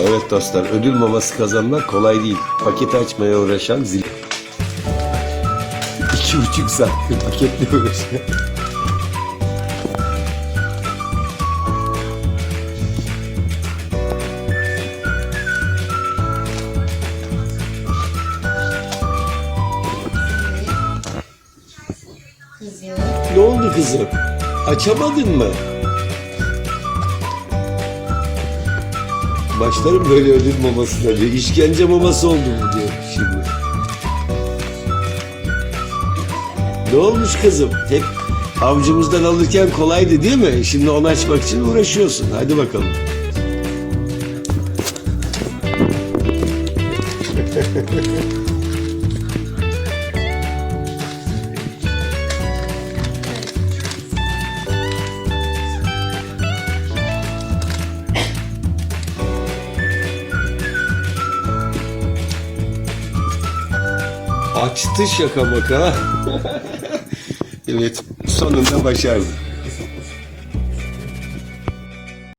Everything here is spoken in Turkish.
Evet dostlar ödül maması kazanmak kolay değil. Paket açmaya uğraşan zil. İki buçuk saat paketle uğraşan. Ne oldu kızım? Açamadın mı? Başlarım böyle ödül mamasına diyor. İşkence maması oldu bu diyor şimdi. Ne olmuş kızım? Hep avcumuzdan alırken kolaydı değil mi? Şimdi onu açmak için uğraşıyorsun. Hadi bakalım. Açtı şaka maka. evet sonunda başardı.